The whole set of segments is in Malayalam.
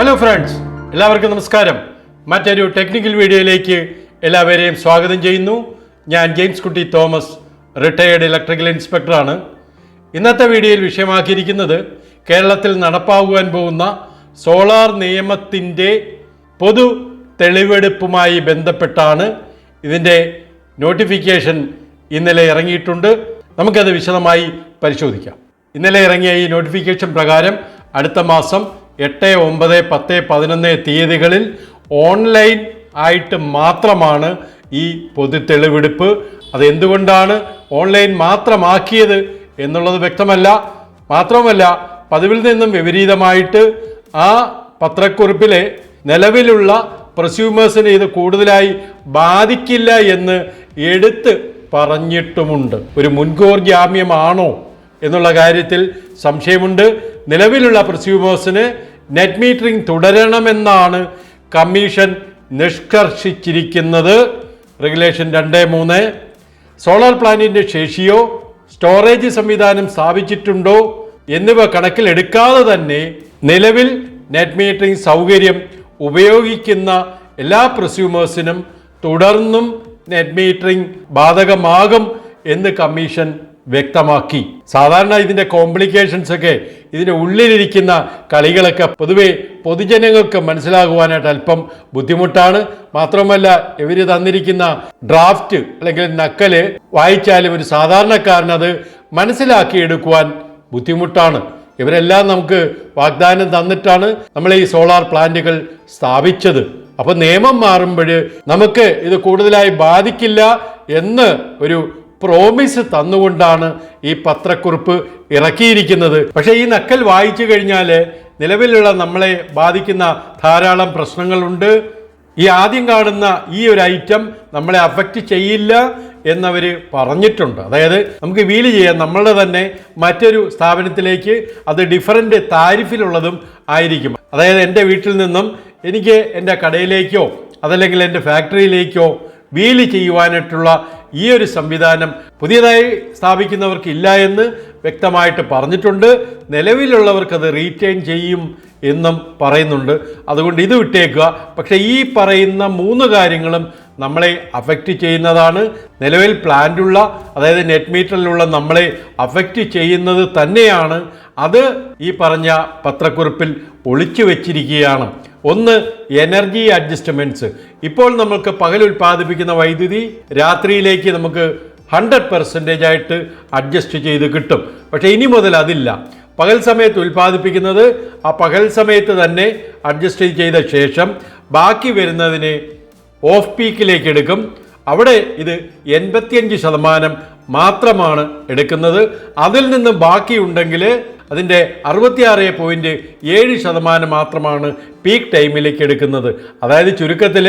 ഹലോ ഫ്രണ്ട്സ് എല്ലാവർക്കും നമസ്കാരം. മറ്റൊരു ടെക്നിക്കൽ വീഡിയോയിലേക്ക് എല്ലാവരെയും സ്വാഗതം ചെയ്യുന്നു. ഞാൻ ജെയിംസ് കുട്ടി തോമസ് റിട്ടയേർഡ് ഇലക്ട്രിക്കൽ ഇൻസ്പെക്ടറാണ് ഇന്നത്തെ വീഡിയോയിൽ വിഷയമാക്കിയിരിക്കുന്നത് കേരളത്തിൽ നടപ്പാകുവാൻ പോകുന്ന സോളാർ നിയമത്തിന്റെ പൊതു തെളിവെടുപ്പുമായി ബന്ധപ്പെട്ടാണ് ഇതിന്റെ നോട്ടിഫിക്കേഷൻ ഇന്നലെ ഇറങ്ങിയിട്ടുണ്ട്. നമുക്കത് വിശദമായി പരിശോധിക്കാം. ഇന്നലെ ഇറങ്ങിയ ഈ നോട്ടിഫിക്കേഷൻ പ്രകാരം അടുത്ത മാസം എട്ട് ഒമ്പത് പത്ത് പതിനൊന്ന് തീയതികളിൽ ഓൺലൈൻ ആയിട്ട് മാത്രമാണ് ഈ പൊതു തെളിവെടുപ്പ് അതെന്തുകൊണ്ടാണ് ഓൺലൈൻ മാത്രമാക്കിയത് എന്നുള്ളത് വ്യക്തമല്ല. മാത്രമല്ല പതിവിൽ നിന്നും വിപരീതമായിട്ട് ആ പത്രക്കുറിപ്പിലെ നിലവിലുള്ള പ്രസ്യൂമേഴ്സിനെ ഇത് കൂടുതലായി ബാധിക്കില്ല എന്ന് എടുത്ത് പറഞ്ഞിട്ടുമുണ്ട്. ഒരു മുൻകൂർ ജാമ്യമാണോ എന്നുള്ള കാര്യത്തിൽ സംശയമുണ്ട്. നിലവിലുള്ള പ്രസ്യൂമേഴ്സിന് നെറ്റ് മീറ്ററിംഗ് തുടരണമെന്നാണ് കമ്മീഷൻ നിഷ്കർഷിച്ചിരിക്കുന്നത്. റെഗുലേഷൻ രണ്ട് മൂന്ന്. സോളാർ പ്ലാന്റിന്റെ ശേഷിയോ സ്റ്റോറേജ് സംവിധാനം സ്ഥാപിച്ചിട്ടുണ്ടോ എന്നിവ കണക്കിലെടുക്കാതെ തന്നെ നിലവിൽ നെറ്റ് മീറ്ററിംഗ് സൗകര്യം ഉപയോഗിക്കുന്ന എല്ലാ പ്രസ്യൂമേഴ്സിനും തുടർന്നും നെറ്റ് മീറ്ററിംഗ് ബാധകമാകും എന്ന് കമ്മീഷൻ വ്യക്തമാക്കി. സാധാരണ ഇതിന്റെ കോംപ്ലിക്കേഷൻസ് ഒക്കെ ഇതിന്റെ ഉള്ളിലിരിക്കുന്ന കളികളൊക്കെ പൊതുവെ പൊതുജനങ്ങൾക്ക് മനസ്സിലാകുവാനായിട്ട് അല്പം ബുദ്ധിമുട്ടാണ്. മാത്രമല്ല ഇവർ തന്നിരിക്കുന്ന ഡ്രാഫ്റ്റ് അല്ലെങ്കിൽ നക്കൽ വായിച്ചാലും ഒരു സാധാരണക്കാരനത് മനസ്സിലാക്കിയെടുക്കുവാൻ ബുദ്ധിമുട്ടാണ്. ഇവരെല്ലാം നമുക്ക് വാഗ്ദാനം തന്നിട്ടാണ് നമ്മൾ ഈ സോളാർ പ്ലാന്റുകൾ സ്ഥാപിച്ചത്. അപ്പോൾ നിയമം മാറുമ്പോൾ നമുക്ക് ഇത് കൂടുതലായി ബാധിക്കില്ല എന്ന് ഒരു പ്രോമിസ് തന്നുകൊണ്ടാണ് ഈ പത്രക്കുറിപ്പ് ഇറക്കിയിരിക്കുന്നത്. പക്ഷേ ഈ നക്കൽ വായിച്ചു കഴിഞ്ഞാൽ നിലവിലുള്ള നമ്മളെ ബാധിക്കുന്ന ധാരാളം പ്രശ്നങ്ങളുണ്ട്. ഈ ആദ്യം കാണുന്ന ഈ ഒരു ഐറ്റം നമ്മളെ അഫക്റ്റ് ചെയ്യില്ല എന്നവർ പറഞ്ഞിട്ടുണ്ട്. അതായത് നമുക്ക് വീൽ ചെയ്യാം നമ്മളുടെ തന്നെ മറ്റൊരു സ്ഥാപനത്തിലേക്ക് അത് ഡിഫറന്റ് താരിഫിലുള്ളതും ആയിരിക്കും. അതായത് എന്റെ വീട്ടിൽ നിന്നും എനിക്ക് എന്റെ കടയിലേക്കോ അതല്ലെങ്കിൽ എന്റെ ഫാക്ടറിയിലേക്കോ വീൽ ചെയ്യുവാനായിട്ടുള്ള ഈ ഒരു സംവിധാനം പുതിയതായി സ്ഥാപിക്കുന്നവർക്ക് ഇല്ല എന്ന് വ്യക്തമായിട്ട് പറഞ്ഞിട്ടുണ്ട്. നിലവിലുള്ളവർക്കത് റീറ്റെയിൻ ചെയ്യും എന്നും പറയുന്നുണ്ട്. അതുകൊണ്ട് ഇത് വിട്ടേക്കുക. പക്ഷേ ഈ പറയുന്ന മൂന്ന് കാര്യങ്ങളും നമ്മളെ അഫക്റ്റ് ചെയ്യുന്നതാണ്. നിലവിൽ പ്ലാന്റുള്ള അതായത് നെറ്റ് മീറ്ററിലുള്ള നമ്മളെ അഫക്റ്റ് ചെയ്യുന്നത് തന്നെയാണ്. അത് ഈ പറഞ്ഞ പത്രക്കുറിപ്പിൽ ഒളിച്ചു വെച്ചിരിക്കുകയാണ്. ഒന്ന് എനർജി അഡ്ജസ്റ്റ്മെന്റ്സ് ഇപ്പോൾ നമുക്ക് പകൽ ഉൽപ്പാദിപ്പിക്കുന്ന വൈദ്യുതി രാത്രിയിലേക്ക് നമുക്ക് ഹൺഡ്രഡ് പെർസെന്റേജ് ആയിട്ട് അഡ്ജസ്റ്റ് ചെയ്ത് കിട്ടും. പക്ഷേ ഇനി മുതൽ അതില്ല. പകൽ സമയത്ത് ഉൽപ്പാദിപ്പിക്കുന്നത് ആ പകൽ സമയത്ത് തന്നെ അഡ്ജസ്റ്റ് ചെയ്ത ശേഷം ബാക്കി വരുന്നതിനെ ഓഫ് പീക്കിലേക്ക് എടുക്കും. അവിടെ ഇത് എൺപത്തിയഞ്ച് ശതമാനം മാത്രമാണ് എടുക്കുന്നത്. അതിൽ നിന്ന് ബാക്കിയുണ്ടെങ്കിൽ അതിന്റെ അറുപത്തിയാറ് പോയിന്റ് ഏഴ് ശതമാനം മാത്രമാണ് പീക്ക് ടൈമിലേക്ക് എടുക്കുന്നത്. അതായത് ചുരുക്കത്തിൽ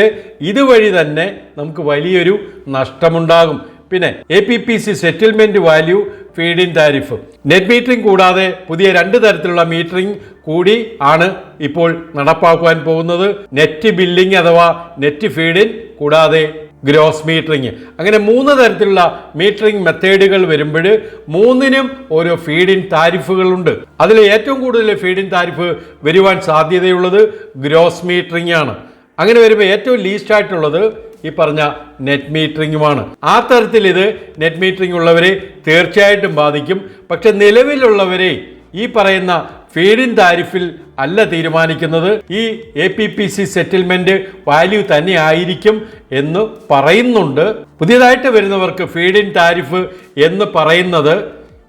ഇതുവഴി തന്നെ നമുക്ക് വലിയൊരു നഷ്ടമുണ്ടാകും. പിന്നെ A P P C settlement value feed in tariff net metering കൂടാതെ പുതിയ രണ്ട് തരത്തിലുള്ള മീറ്ററിംഗ് കൂടി ആണ് ഇപ്പോൾ നടപ്പാക്കുവാൻ പോകുന്നത്. നെറ്റ് ബില്ലിംഗ് അഥവാ നെറ്റ് ഫീഡിൻ കൂടാതെ ഗ്രോസ് മീറ്ററിങ് അങ്ങനെ മൂന്ന് തരത്തിലുള്ള മീറ്ററിംഗ് മെത്തേഡുകൾ വരുമ്പോൾ മൂന്നിനും ഓരോ ഫീഡിൻ താരിഫുകളുണ്ട്. അതിൽ ഏറ്റവും കൂടുതൽ ഫീഡിൻ താരിഫ് വരുവാൻ സാധ്യതയുള്ളത് ഗ്രോസ് മീറ്ററിംഗ് ആണ് അങ്ങനെ വരുമ്പോൾ ഏറ്റവും ലീസ്റ്റ് ആയിട്ടുള്ളത് ഈ പറഞ്ഞ നെറ്റ് മീറ്ററിങ്ങുമാണ്. ആ തരത്തിൽ ഇത് നെറ്റ് മീറ്ററിംഗ് ഉള്ളവരെ തീർച്ചയായിട്ടും ബാധിക്കും. പക്ഷെ നിലവിലുള്ളവരെ ഈ പറയുന്ന ഫീഡിൻ താരിഫിൽ അല്ല തീരുമാനിക്കുന്നത്. ഈ A P P C settlement value തന്നെ ആയിരിക്കും എന്ന് പറയുന്നുണ്ട്. പുതിയതായിട്ട് വരുന്നവർക്ക് ഫീഡിൻ താരിഫ് എന്ന് പറയുന്നത്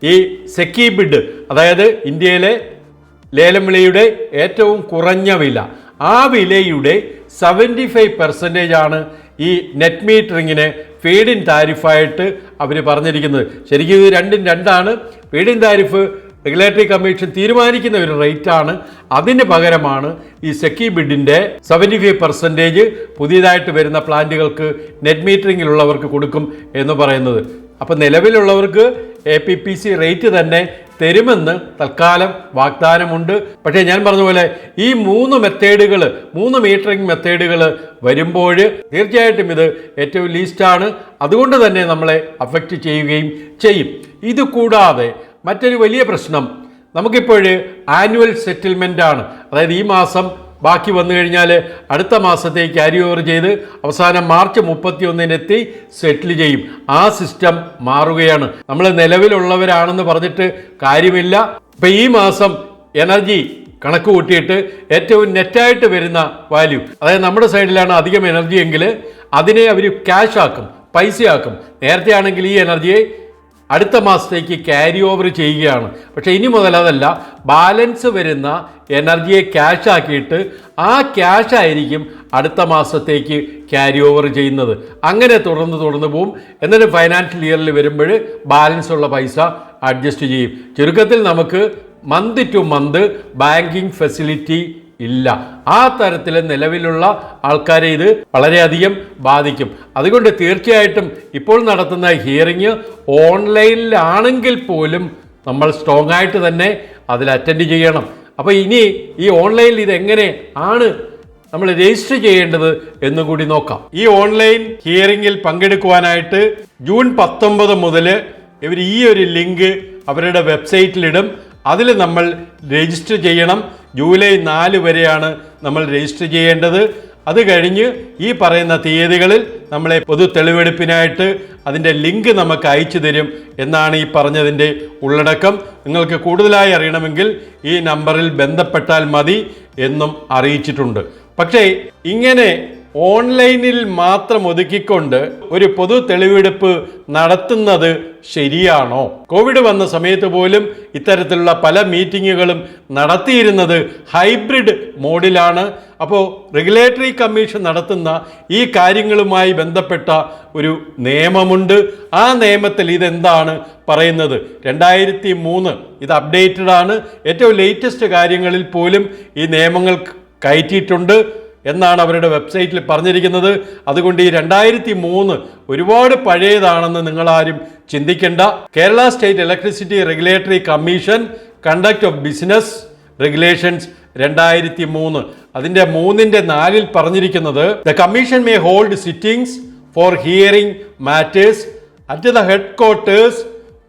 ഈ സെക്കി ബിഡ് അതായത് ഇന്ത്യയിലെ ലേലം വിലയുടെ ഏറ്റവും കുറഞ്ഞ വില. ആ വിലയുടെ സെവന്റി ഫൈവ് പെർസെന്റേജ് ആണ് ഈ നെറ്റ് മീറ്ററിങ്ങിന് ഫീഡിൻ താരിഫായിട്ട് അവർ പറഞ്ഞിരിക്കുന്നത്. ശരിക്കും ഇത് രണ്ടും രണ്ടാണ്. ഫീഡിൻ താരിഫ് റെഗുലേറ്ററി കമ്മീഷൻ തീരുമാനിക്കുന്ന ഒരു റേറ്റ് ആണ്. അതിന് പകരമാണ് ഈ സെക്കി ബിഡിന്റെ സെവന്റി ഫൈവ് പെർസെന്റേജ് പുതിയതായിട്ട് വരുന്ന പ്ലാന്റുകൾക്ക് നെറ്റ് മീറ്ററിങ്ങിലുള്ളവർക്ക് കൊടുക്കും എന്ന് പറയുന്നത്. അപ്പോൾ നിലവിലുള്ളവർക്ക് A P P C rate തന്നെ തരുമെന്ന് തൽക്കാലം വാഗ്ദാനമുണ്ട്. പക്ഷേ ഞാൻ പറഞ്ഞ പോലെ ഈ മൂന്ന് മെത്തേഡുകൾ മൂന്ന് മീറ്ററിംഗ് മെത്തേഡുകൾ വരുമ്പോൾ തീർച്ചയായിട്ടും ഇത് ഏറ്റവും ലീസ്റ്റാണ് അതുകൊണ്ട് തന്നെ നമ്മളെ അഫക്റ്റ് ചെയ്യുകയും ചെയ്യും. ഇത് കൂടാതെ മറ്റൊരു വലിയ പ്രശ്നം. നമുക്കിപ്പോൾ ആനുവൽ സെറ്റിൽമെന്റ് ആണ്. അതായത് ഈ മാസം ബാക്കി വന്നു കഴിഞ്ഞാൽ അടുത്ത മാസത്തേക്ക് ക്യാരി ഓവർ ചെയ്ത് അവസാനം മാർച്ച് മുപ്പത്തി ഒന്നിനെത്തി സെറ്റിൽ ചെയ്യും. ആ സിസ്റ്റം മാറുകയാണ്. നമ്മൾ നിലവിലുള്ളവരാണെന്ന് പറഞ്ഞിട്ട് കാര്യമില്ല. ഇപ്പം ഈ മാസം എനർജി കണക്ക് കൂട്ടിയിട്ട് ഏറ്റവും നെറ്റായിട്ട് വരുന്ന വാല്യൂ അതായത് നമ്മുടെ സൈഡിലാണ് അധികം എനർജി എങ്കിൽ അതിനെ അവർ ക്യാഷ് ആക്കും പൈസയാക്കും. നേരത്തെ ആണെങ്കിൽ ഈ എനർജിയെ അടുത്ത മാസത്തേക്ക് ക്യാരി ഓവർ ചെയ്യുകയാണ്. പക്ഷേ ഇനി മുതൽ അതല്ല ബാലൻസ് വരുന്ന എനർജിയെ ക്യാഷ് ആക്കിയിട്ട് ആ ക്യാഷ് ആയിരിക്കും അടുത്ത മാസത്തേക്ക് ക്യാരി ഓവർ ചെയ്യുന്നത്. അങ്ങനെ തുടർന്ന് തുടർന്ന് പോവും. എന്നിട്ട് ഫൈനാൻഷ്യൽ ഇയറിൽ വരുമ്പോൾ ബാലൻസ് ഉള്ള പൈസ അഡ്ജസ്റ്റ് ചെയ്യും. ചുരുക്കത്തിൽ നമുക്ക് month to month banking facility ഇല്ല. ആ തരത്തിൽ നിലവിലുള്ള ആൾക്കാരെ ഇത് വളരെയധികം ബാധിക്കും. അതുകൊണ്ട് തീർച്ചയായിട്ടും ഇപ്പോൾ നടത്തുന്ന ഹിയറിങ് ഓൺലൈനിലാണെങ്കിൽ പോലും നമ്മൾ സ്ട്രോങ് ആയിട്ട് തന്നെ അതിൽ അറ്റൻഡ് ചെയ്യണം. അപ്പോൾ ഇനി ഈ ഓൺലൈനിൽ ഇതെങ്ങനെ ആണ് നമ്മൾ രജിസ്റ്റർ ചെയ്യേണ്ടത് എന്ന് കൂടി നോക്കാം. ഈ ഓൺലൈൻ ഹിയറിങ്ങിൽ പങ്കെടുക്കുവാനായിട്ട് ജൂൺ പത്തൊമ്പത് മുതൽ ഇവർ ഈ ഒരു ലിങ്ക് അവരുടെ വെബ്സൈറ്റിലിടും അതിൽ നമ്മൾ രജിസ്റ്റർ ചെയ്യണം. ജൂലൈ നാല് വരെയാണ് നമ്മൾ രജിസ്റ്റർ ചെയ്യേണ്ടത്. അത് കഴിഞ്ഞ് ഈ പറയുന്ന തീയതികളിൽ നമ്മളെ പൊതു തെളിവെടുപ്പിനായിട്ട് അതിന്റെ ലിങ്ക് നമുക്ക് അയച്ചു തരും എന്നാണ് ഈ പറഞ്ഞതിന്റെ ഉള്ളടക്കം. നിങ്ങൾക്ക് കൂടുതലായി അറിയണമെങ്കിൽ ഈ നമ്പറിൽ ബന്ധപ്പെട്ടാൽ മതി എന്നും അറിയിച്ചിട്ടുണ്ട്. പക്ഷേ ഇങ്ങനെ ഓൺലൈനിൽ മാത്രം ഒതുക്കിക്കൊണ്ട് ഒരു പൊതു തെളിവെടുപ്പ് നടത്തുന്നത് ശരിയാണോ? കോവിഡ് വന്ന സമയത്ത് പോലും ഇത്തരത്തിലുള്ള പല മീറ്റിങ്ങുകളും നടത്തിയിരുന്നത് ഹൈബ്രിഡ് മോഡിലാണ്. അപ്പോൾ റെഗുലേറ്ററി കമ്മീഷൻ നടത്തുന്ന ഈ കാര്യങ്ങളുമായി ബന്ധപ്പെട്ട ഒരു നിയമമുണ്ട്. ആ നിയമത്തിൽ ഇതെന്താണ് പറയുന്നത്? രണ്ടായിരത്തി മൂന്ന് ഇത് അപ്ഡേറ്റഡ് ആണ് ഏറ്റവും ലേറ്റസ്റ്റ് കാര്യങ്ങളിൽ പോലും ഈ നിയമങ്ങൾ കയറ്റിയിട്ടുണ്ട്. എന്നാണ് അവരുടെ വെബ്സൈറ്റിൽ പറഞ്ഞിരിക്കുന്നത്. അതുകൊണ്ട് ഈ രണ്ടായിരത്തി മൂന്ന് ഒരുപാട് പഴയതാണെന്ന് നിങ്ങളാരും ചിന്തിക്കേണ്ട. Kerala state electricity regulatory commission conduct of business regulations രണ്ടായിരത്തി മൂന്ന് അതിന്റെ മൂന്നിന്റെ നാലിൽ പറഞ്ഞിരിക്കുന്നത് the commission may hold sittings for hearing matters at the headquarters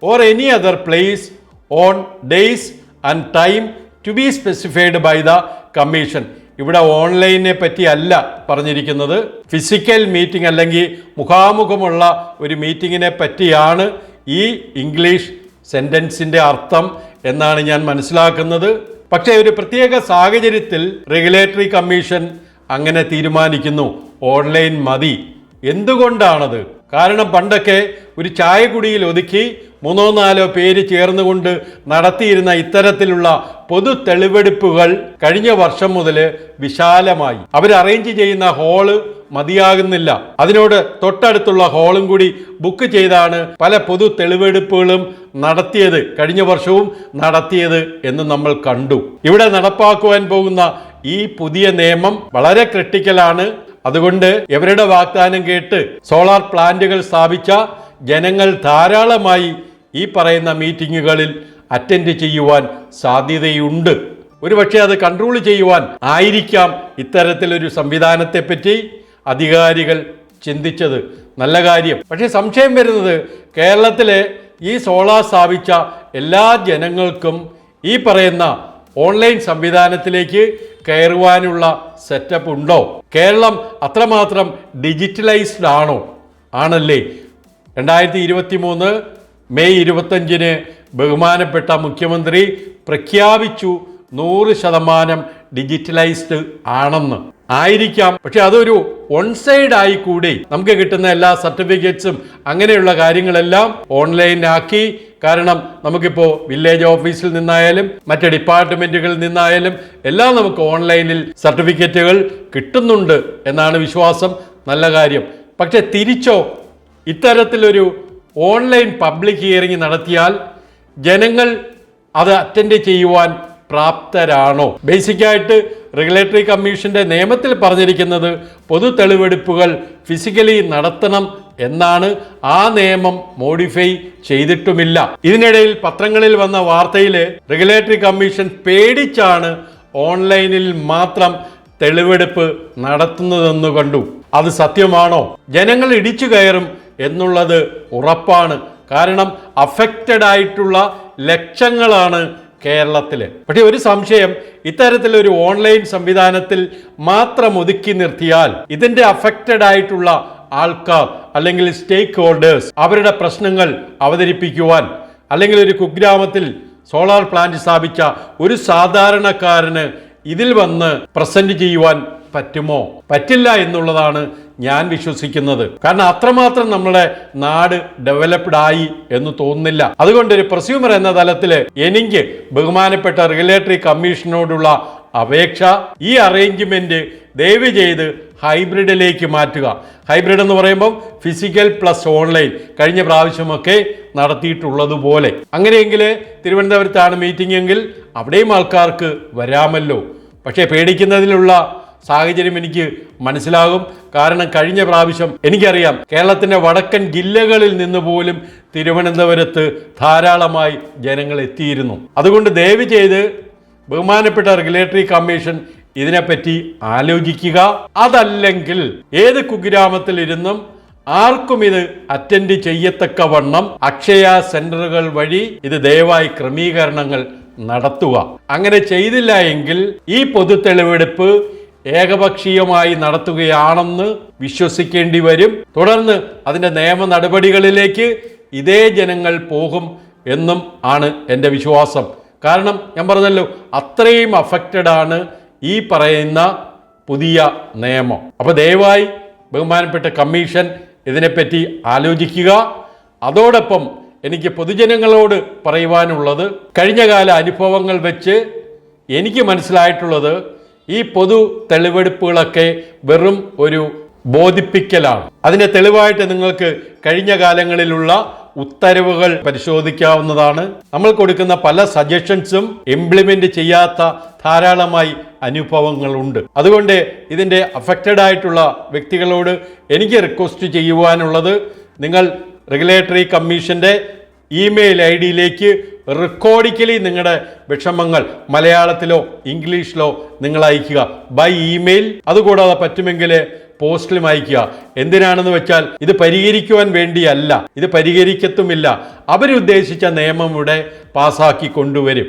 or any other place on days and time to be specified by the commission. ഇവിടെ ഓൺലൈനെ പറ്റിയല്ല പറഞ്ഞിരിക്കുന്നത്. ഫിസിക്കൽ മീറ്റിംഗ് അല്ലെങ്കിൽ മുഖാമുഖമുള്ള ഒരു മീറ്റിങ്ങിനെ പറ്റിയാണ് ഈ ഇംഗ്ലീഷ് സെന്റൻസിന്റെ അർത്ഥം എന്നാണ് ഞാൻ മനസ്സിലാക്കുന്നത്. പക്ഷേ ഒരു പ്രത്യേക സാഹചര്യത്തിൽ റെഗുലേറ്ററി കമ്മീഷൻ അങ്ങനെ തീരുമാനിക്കുന്നു. ഓൺലൈൻ മതി. എന്തുകൊണ്ടാണത്? കാരണം പണ്ടൊക്കെ ഒരു ചായകുടിയിൽ ഒതുക്കി മൂന്നോ നാലോ പേര് ചേർന്നുകൊണ്ട് നടത്തിയിരുന്ന ഇത്തരത്തിലുള്ള പൊതു തെളിവെടുപ്പുകൾ കഴിഞ്ഞ വർഷം മുതൽ വിശാലമായി. അവർ അറേഞ്ച് ചെയ്യുന്ന ഹോൾ മതിയാകുന്നില്ല. അതിനോട് തൊട്ടടുത്തുള്ള ഹോളും കൂടി ബുക്ക് ചെയ്താണ് പല പൊതു തെളിവെടുപ്പുകളും നടത്തിയത്. കഴിഞ്ഞ വർഷവും നടത്തിയത് എന്ന് നമ്മൾ കണ്ടു. ഇവിടെ നടപ്പാക്കുവാൻ പോകുന്ന ഈ പുതിയ നിയമം വളരെ ക്രിട്ടിക്കലാണ് അതുകൊണ്ട് ഇവരുടെ വാഗ്ദാനം കേട്ട് സോളാർ പ്ലാന്റുകൾ സ്ഥാപിച്ച ജനങ്ങൾ ധാരാളമായി ഈ പറയുന്ന മീറ്റിങ്ങുകളിൽ അറ്റൻഡ് ചെയ്യുവാൻ സാധ്യതയുണ്ട്. ഒരുപക്ഷെ അത് കൺട്രോൾ ചെയ്യുവാൻ ആയിരിക്കാം ഇത്തരത്തിലൊരു സംവിധാനത്തെപ്പറ്റി അധികാരികൾ ചിന്തിച്ചത്. നല്ല കാര്യം. പക്ഷേ സംശയം വരുന്നത് കേരളത്തിലെ ഈ സോളാർ സ്ഥാപിച്ച എല്ലാ ജനങ്ങൾക്കും ഈ പറയുന്ന ഓൺലൈൻ സംവിധാനത്തിലേക്ക് കയറുവാനുള്ള സെറ്റപ്പ് ഉണ്ടോ? കേരളം അത്രമാത്രം ഡിജിറ്റലൈസ്ഡ് ആണോ? ആണല്ലേ? രണ്ടായിരത്തി ഇരുപത്തി മൂന്ന് മെയ് ഇരുപത്തഞ്ചിന് ബഹുമാനപ്പെട്ട മുഖ്യമന്ത്രി പ്രഖ്യാപിച്ചു നൂറ് ശതമാനം ഡിജിറ്റലൈസ്ഡ് ആണെന്ന്. ആയിരിക്കാം. പക്ഷെ അതൊരു വൺ സൈഡ് ആയി കൂടി നമുക്ക് കിട്ടുന്ന എല്ലാ സർട്ടിഫിക്കറ്റ്സും അങ്ങനെയുള്ള കാര്യങ്ങളെല്ലാം ഓൺലൈനാക്കി കാരണം നമുക്കിപ്പോൾ വില്ലേജ് ഓഫീസിൽ നിന്നായാലും മറ്റ് ഡിപ്പാർട്ട്മെന്റുകളിൽ നിന്നായാലും എല്ലാം നമുക്ക് ഓൺലൈനിൽ സർട്ടിഫിക്കറ്റുകൾ കിട്ടുന്നുണ്ട് എന്നാണ് വിശ്വാസം. നല്ല കാര്യം. പക്ഷെ തിരിച്ചോ ഇത്തരത്തിലൊരു ഓൺലൈൻ പബ്ലിക് ഹിയറിംഗ് നടത്തിയാൽ ജനങ്ങൾ അത് അറ്റൻഡ് ചെയ്യുവാൻ പ്രാപ്തരാണോ? ബേസിക്കായിട്ട് റെഗുലേറ്ററി കമ്മീഷന്റെ നിയമത്തിൽ പറഞ്ഞിരിക്കുന്നത് പൊതു തെളിവെടുപ്പുകൾ ഫിസിക്കലി നടത്തണം എന്നാണ് ആ നിയമം മോഡിഫൈ ചെയ്തിട്ടുമില്ല. ഇതിനിടയിൽ പത്രങ്ങളിൽ വന്ന വാർത്തയിൽ റെഗുലേറ്ററി കമ്മീഷൻ പേടിച്ചാണ് ഓൺലൈനിൽ മാത്രം തെളിവെടുപ്പ് നടത്തുന്നതെന്ന് കണ്ടു. അത് സത്യമാണോ? ജനങ്ങൾ ഇടിച്ചു കയറും എന്നുള്ളത് ഉറപ്പാണ്. കാരണം അഫക്റ്റഡ് ആയിട്ടുള്ള ലക്ഷങ്ങളാണ് കേരളത്തിൽ പക്ഷേ ഒരു സംശയം ഇത്തരത്തിലൊരു ഓൺലൈൻ സംവിധാനത്തിൽ മാത്രം ഒതുക്കി നിർത്തിയാൽ ഇതിന്റെ അഫക്റ്റഡ് ആയിട്ടുള്ള ആൾക്കാർ അല്ലെങ്കിൽ സ്റ്റേക്ക് ഹോൾഡേഴ്സ് അവരുടെ പ്രശ്നങ്ങൾ അവതരിപ്പിക്കുവാൻ അല്ലെങ്കിൽ ഒരു കുഗ്രാമത്തിൽ സോളാർ പ്ലാന്റ് സ്ഥാപിച്ച ഒരു സാധാരണക്കാരന് ഇതിൽ വന്ന് പ്രസന്റ് ചെയ്യുവാൻ പറ്റുമോ? പറ്റില്ല എന്നുള്ളതാണ് ഞാൻ വിശ്വസിക്കുന്നത്. കാരണം അത്രമാത്രം നമ്മുടെ നാട് ഡെവലപ്ഡ് ആയി എന്ന് തോന്നുന്നില്ല. അതുകൊണ്ട് ഒരു പ്രസ്യൂമർ എന്ന തലത്തിൽ എനിക്ക് ബഹുമാനപ്പെട്ട റെഗുലേറ്ററി കമ്മീഷനോടുള്ള അപേക്ഷ ഈ അറേഞ്ച്മെന്റ് ദയവ് ചെയ്ത് ഹൈബ്രിഡിലേക്ക് മാറ്റുക. ഹൈബ്രിഡ് എന്ന് പറയുമ്പോൾ ഫിസിക്കൽ പ്ലസ് ഓൺലൈൻ കഴിഞ്ഞ പ്രാവശ്യമൊക്കെ നടത്തിയിട്ടുള്ളതുപോലെ. അങ്ങനെയെങ്കിൽ തിരുവനന്തപുരത്താണ് മീറ്റിംഗ് എങ്കിൽ അവിടെയും ആൾക്കാർക്ക് വരാമല്ലോ. പക്ഷേ പേടിക്കുന്നതിലുള്ള സാഹചര്യം എനിക്ക് മനസ്സിലാകും. കാരണം കഴിഞ്ഞ പ്രാവശ്യം എനിക്കറിയാം കേരളത്തിന്റെ വടക്കൻ ജില്ലകളിൽ നിന്ന് പോലും തിരുവനന്തപുരത്ത് ധാരാളമായി ജനങ്ങൾ എത്തിയിരുന്നു. അതുകൊണ്ട് ദയവ് ചെയ്ത് ബഹുമാനപ്പെട്ട റെഗുലേറ്ററി കമ്മീഷൻ ഇതിനെപ്പറ്റി ആലോചിക്കുക. അതല്ലെങ്കിൽ ഏത് കുഗ്രാമത്തിൽ ഇരുന്നും ആർക്കും ഇത് അറ്റൻഡ് ചെയ്യത്തക്ക വണ്ണം അക്ഷയ സെന്ററുകൾ വഴി ഇത് ദയവായി ക്രമീകരണങ്ങൾ നടത്തുക. അങ്ങനെ ചെയ്തില്ല എങ്കിൽ ഈ പൊതു തെളിവെടുപ്പ് ഏകപക്ഷീയമായി നടത്തുകയാണെന്ന് വിശ്വസിക്കേണ്ടി വരും. തുടർന്ന് അതിന്റെ നിയമ നടപടികളിലേക്ക് ഇതേ ജനങ്ങൾ പോകും എന്നും ആണ് എന്റെ വിശ്വാസം. കാരണം ഞാൻ പറഞ്ഞല്ലോ അത്രയും അഫക്റ്റഡ് ആണ് ഈ പറയുന്ന പുതിയ നിയമം. അപ്പോൾ ദയവായി ബഹുമാനപ്പെട്ട കമ്മീഷൻ ഇതിനെപ്പറ്റി ആലോചിക്കുക. അതോടൊപ്പം എനിക്ക് പൊതുജനങ്ങളോട് പറയുവാനുള്ളത് കഴിഞ്ഞകാല അനുഭവങ്ങൾ വെച്ച് എനിക്ക് മനസ്സിലായിട്ടുള്ളത് ഈ പൊതു തെളിവെടുപ്പുകളൊക്കെ വെറും ഒരു ബോധിപ്പിക്കലാണ്. അതിന്റെ തെളിവായിട്ട് നിങ്ങൾക്ക് കഴിഞ്ഞ കാലങ്ങളിലുള്ള ഉത്തരവുകൾ പരിശോധിക്കാവുന്നതാണ്. നമ്മൾ കൊടുക്കുന്ന പല സജഷൻസും ഇംപ്ലിമെന്റ് ചെയ്യാത്ത ധാരാളമായി അനുഭവങ്ങളുണ്ട്. അതുകൊണ്ട് ഇതിന്റെ അഫക്റ്റഡ് ആയിട്ടുള്ള വ്യക്തികളോട് എനിക്ക് റിക്വസ്റ്റ് ചെയ്യുവാനുള്ളത് നിങ്ങൾ റെഗുലേറ്ററി കമ്മീഷന്റെ ഇമെയിൽ ഐ ഡിയിലേക്ക് റെക്കോർഡിക്കലി നിങ്ങളുടെ വിഷമങ്ങൾ മലയാളത്തിലോ ഇംഗ്ലീഷിലോ നിങ്ങൾ അയക്കുക ബൈ ഇമെയിൽ അതുകൂടാതെ പറ്റുമെങ്കിൽ പോസ്റ്റിലും അയക്കുക എന്തിനാണെന്ന് വെച്ചാൽ ഇത് പരിഹരിക്കുവാൻ വേണ്ടിയല്ല. ഇത് പരിഹരിക്കത്തുമില്ല. അവരുദ്ദേശിച്ച നിയമം ഇവിടെ പാസാക്കി കൊണ്ടുവരും.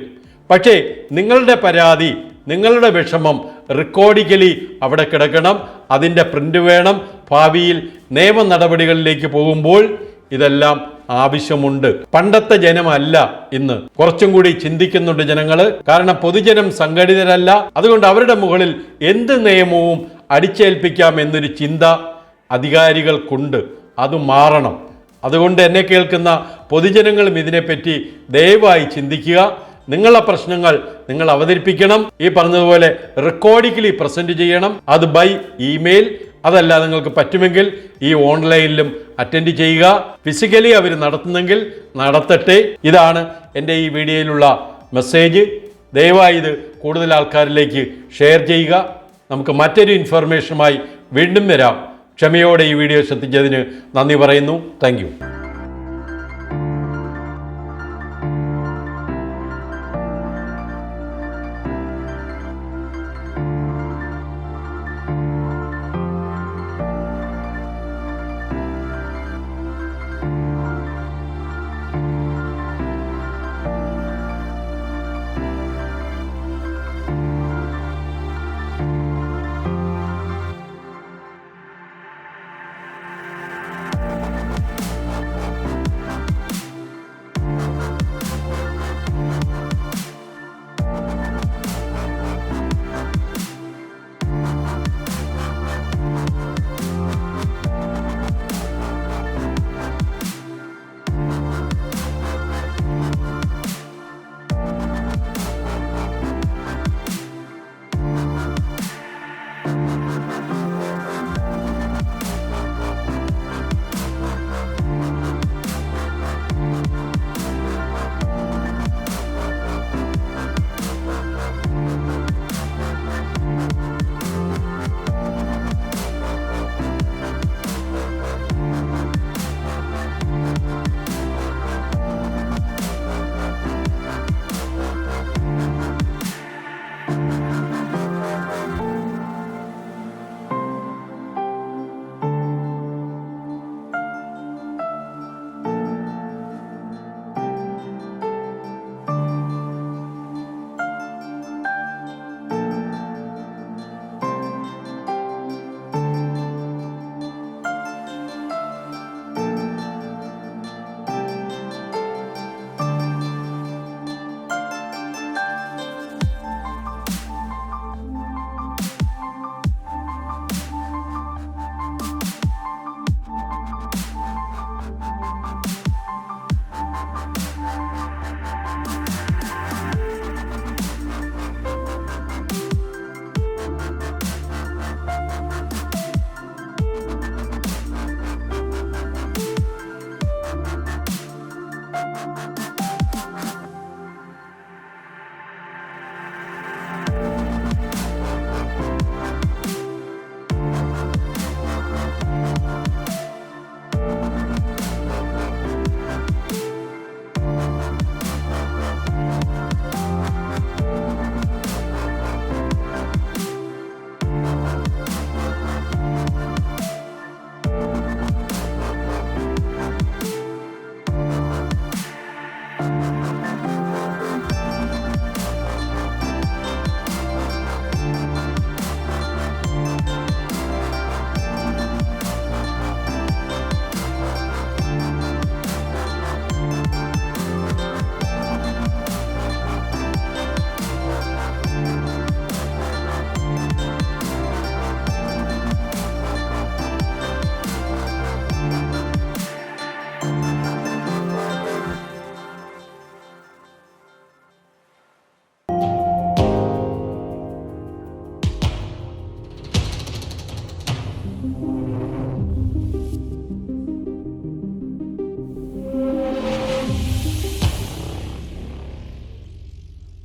പക്ഷേ നിങ്ങളുടെ പരാതി നിങ്ങളുടെ വിഷമം റെക്കോർഡിക്കലി അവിടെ കിടക്കണം. അതിന്റെ പ്രിന്റ് വേണം. ഭാവിയിൽ നിയമ നടപടികളിലേക്ക് പോകുമ്പോൾ ഇതെല്ലാം ആവശ്യമുണ്ട്. പണ്ടത്തെ ജനമല്ല ഇന്ന്. കുറച്ചും കൂടി ചിന്തിക്കുന്നുണ്ട് ജനങ്ങൾ കാരണം പൊതുജനം സംഘടിതരല്ല. അതുകൊണ്ട് അവരുടെ മുകളിൽ എന്ത് നിയമവും അടിച്ചേൽപ്പിക്കാം എന്നൊരു ചിന്ത അധികാരികൾക്കുണ്ട്. അത് മാറണം. അതുകൊണ്ട് എന്നെ കേൾക്കുന്ന പൊതുജനങ്ങളും ഇതിനെപ്പറ്റി ദയവായി ചിന്തിക്കുക. നിങ്ങളുടെ പ്രശ്നങ്ങൾ നിങ്ങൾ അവതരിപ്പിക്കണം. ഈ പറഞ്ഞതുപോലെ റെക്കോർഡിക്കലി പ്രസന്റ് ചെയ്യണം. അത് ബൈ ഇമെയിൽ അതല്ല നിങ്ങൾക്ക് പറ്റുമെങ്കിൽ ഈ ഓൺലൈനിലും അറ്റൻഡ് ചെയ്യുക. ഫിസിക്കലി അവർ നടത്തുന്നെങ്കിൽ നടത്തട്ടെ. ഇതാണ് എന്റെ ഈ വീഡിയോയിലുള്ള മെസ്സേജ് ദയവായി ഇത് കൂടുതൽ ആൾക്കാരിലേക്ക് ഷെയർ ചെയ്യുക. നമുക്ക് മറ്റൊരു ഇൻഫർമേഷനുമായി വീണ്ടും വരാം. ക്ഷമയോടെ ഈ വീഡിയോ ശ്രദ്ധിച്ചതിന് നന്ദി പറയുന്നു. താങ്ക്